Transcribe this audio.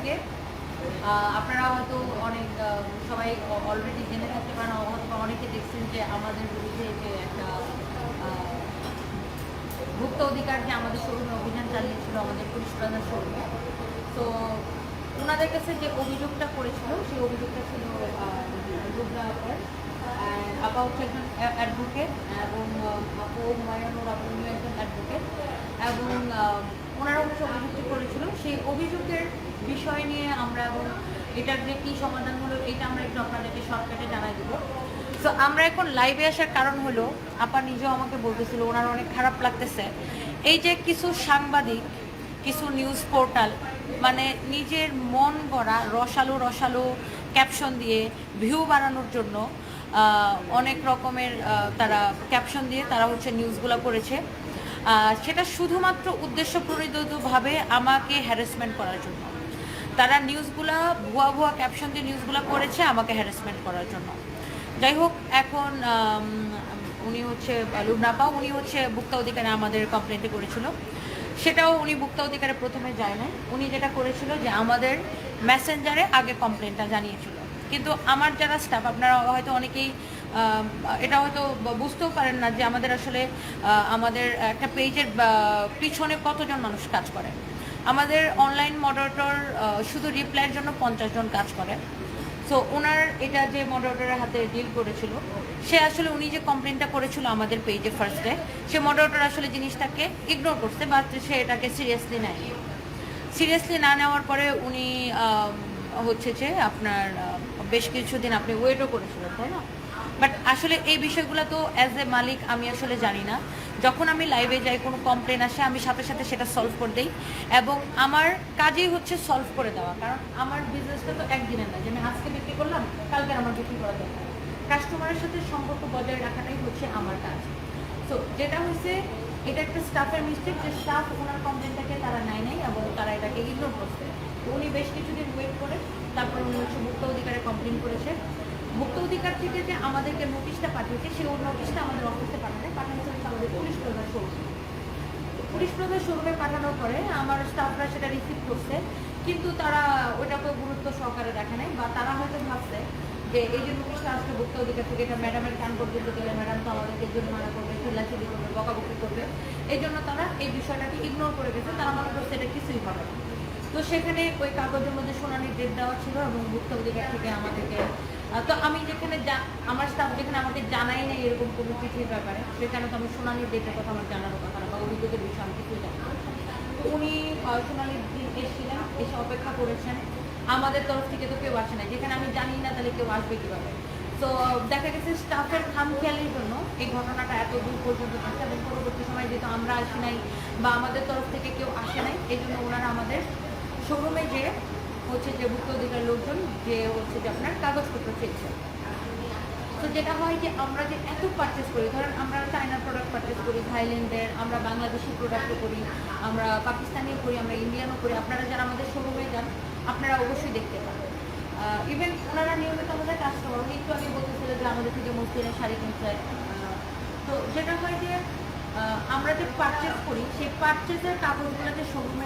আহ, আপনারা হয়তো অনেক সবাই অলরেডি জেনে থাকতে পারেন অথবা অনেকে দেখছেন যে আমাদের বিরুদ্ধে যে একটা ভুক্ত অধিকার যে আমাদের শোরুমে অভিযান চালিয়েছিল আমাদের পুলিশ প্রধান শোরুমে। তো ওনাদের কাছে যে অভিযোগটা করেছিল সেই অভিযোগটা ছিল আপা হচ্ছে একজন অ্যাডভোকেট এবং আপু হুমায়ুনুর আপু একজন অ্যাডভোকেট এবং ওনারা হচ্ছে অভিযোগটি করেছিল। সেই অভিযোগের বিষয় নিয়ে আমরা এবং এটার যে কী সমাধান হলো, এটা আমরা একটু আপনাদেরকে শর্টকাটে জানাই দেবো। তো আমরা এখন লাইভে আসার কারণ হলো, আপা নিজেও আমাকে বলতেছিল, ওনার অনেক খারাপ লাগতেছে। এই যে কিছু সাংবাদিক, কিছু নিউজ পোর্টাল মানে নিজের মন গড়া রসালো রসালো ক্যাপশন দিয়ে ভিউ বাড়ানোর জন্য অনেক রকমের তারা ক্যাপশন দিয়ে তারা হচ্ছে নিউজগুলো করেছে। সেটা শুধুমাত্র উদ্দেশ্য প্রণোদিতভাবে আমাকে হ্যারাসমেন্ট করার জন্য। তারা নিউজগুলা ভুয়া ভুয়া ক্যাপশন দিয়ে নিউজগুলো করেছে আমাকে হ্যারাসমেন্ট করার জন্য। যাই হোক, এখন উনি হচ্ছে, লুবনাপা, উনি হচ্ছে ভুক্তা অধিকারে আমাদের কমপ্লেনটি করেছিল। সেটাও উনি ভুক্তা অধিকারে প্রথমে যায় না উনি যেটা করেছিল যে আমাদের মেসেঞ্জারে আগে কমপ্লেনটা জানিয়েছিল। কিন্তু আমার যারা স্টাফ আপনারা হয়তো অনেকেই এটা হয়তো বুঝতেও পারেন না যে আমাদের আসলে আমাদের একটা পেজের পিছনে কতজন মানুষ কাজ করে। আমাদের অনলাইন মডারেটর শুধু রিপ্লাইয়ের জন্য পঞ্চাশ জন কাজ করে। সো ওনার এটা যে মডারেটরের হাতে ডিল করেছিল, সে আসলে উনি যে কমপ্লেনটা করেছিল আমাদের পেজে ফার্স্টে সে মডারেটর আসলে জিনিসটাকে ইগনোর করছে বা সে এটাকে সিরিয়াসলি নেয় সিরিয়াসলি না নেওয়ার পরে উনি হচ্ছে যে আপনার বেশ কিছুদিন আপনি ওয়েটও করেছিলেন, তাই না? বাট আসলে এই বিষয়গুলো তো অ্যাজ এ মালিক আমি আসলে জানি না। যখন আমি লাইভে যাই, কোনো কমপ্লেন আসে, আমি সাথে সাথে সেটা সলভ করে দিই। এবং আমার কাজই হচ্ছে সলভ করে দেওয়া। কারণ আমার বিজনেসটা তো একদিনের না যে আমি আজকে বিক্রি করলাম, কালকে আমার বিক্রি করা দরকার কাস্টমারের সাথে সম্পর্ক বজায় রাখাটাই হচ্ছে আমার কাজ। তো যেটা হচ্ছে এটা একটা স্টাফের মিস্টেক যে স্টাফ ওনার কমপ্লেনটাকে তারা নেয় নাই এবং তারা এটাকে ইগনোর করছে। তো উনি বেশ কিছুদিন ওয়েট করে, তারপর উনি হচ্ছে মুক্ত অধিকারে কমপ্লেন করেছে। মুক্ত অধিকার থেকে যে আমাদেরকে নোটিশটা পাঠিয়েছে, সেই নোটিশটা আমাদের অফিসে পাঠাতে পাঠানো হচ্ছে আমাদের পুলিশ প্রধান শোরুম প্রধান শোরুমে পাঠানোর পরে আমার স্টাফরা সেটা রিসিভ করছে। কিন্তু তারা ওইটাকে গুরুত্ব সহকারে দেখে নাই, বা তারা হয়তো ভাবছে যে এই যে নোটিশটা আসলে ভুক্ত অধিকার থেকে এটা ম্যাডামের কান পর্যন্ত গেলে ম্যাডাম তো আমাদেরকে জরিমানা করবে, চিল্লাচিল্লি করবে, বকাবকি করবে। এই জন্য তারা এই বিষয়টাকে ইগনোর করে গেছে, তারা মনে করছে এটা কিছুই হবে না। তো সেখানে ওই কাগজের মধ্যে শুনানির ডেট দেওয়া ছিল এবং ভোক্তা থেকে আমাদেরকে তো আমি যেখানে আমার স্টাফ যেখানে আমাকে জানাই না এরকম কোনো চিঠির ব্যাপারে, সেখানে তো আমি শুনানির ডেটের কথা আমার জানার কথা না, বা অভিযোগের বিষয়ে আমি কিছুই জানি উনি শুনানির দিন এসেছিলেন, এসে অপেক্ষা করেছেন। আমাদের তরফ থেকে তো কেউ আসে না যেখানে আমি জানি না তাহলে কেউ আসবে কীভাবে। তো, দেখা গেছে স্টাফের খামখেয়ালির জন্য এই ঘটনাটা এত দূর পর্যন্ত গেছে এবং পরবর্তী সময় যেহেতু আমরা আসি নাই বা আমাদের তরফ থেকে কেউ আসে নাই, এই জন্য ওনারা আমাদের শোরুমে যে হচ্ছে যে ভুক্ত অধিকার লোকজন যে হচ্ছে যে আপনার কাগজপত্র চেয়েছে। তো যেটা হয় যে আমরা যে এত পারচেস করি ধরেন আমরা চায়নার প্রোডাক্ট পারচেস করি থাইল্যান্ডের আমরা বাংলাদেশি প্রোডাক্টও করি আমরা পাকিস্তানিও করি আমরা ইন্ডিয়ানও করি আপনারা যারা আমাদের শোরুমে যান আপনারা অবশ্যই দেখতে পাবেন। ইভেন ওনারা নিয়মিত আমাদের কাস্টমার উনি একটু আগে বলতেছিল যে আমাদের থেকে মুসলিমের শাড়ি কিনছে আহ, তো যেটা হয় যে আমরা যে পারচেস করি সেই পারচেসের কাগজগুলোকে শোরুমে